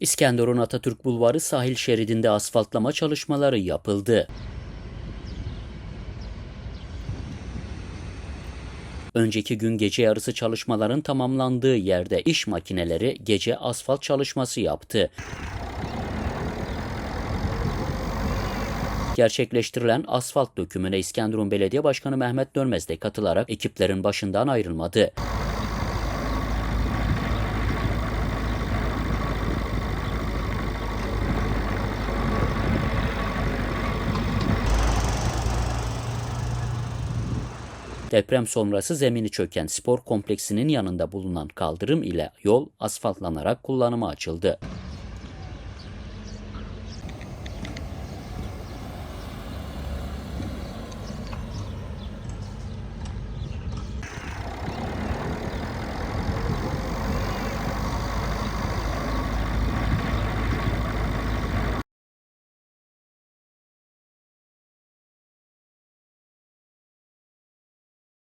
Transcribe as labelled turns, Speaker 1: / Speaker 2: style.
Speaker 1: İskenderun Atatürk Bulvarı sahil şeridinde asfaltlama çalışmaları yapıldı. Önceki gün gece yarısı çalışmaların tamamlandığı yerde iş makineleri gece asfalt çalışması yaptı. Gerçekleştirilen asfalt dökümüne İskenderun Belediye Başkanı Mehmet Dönmez de katılarak ekiplerin başından ayrılmadı. Deprem sonrası zemini çöken spor kompleksinin yanında bulunan kaldırım ile yol asfaltlanarak kullanıma açıldı.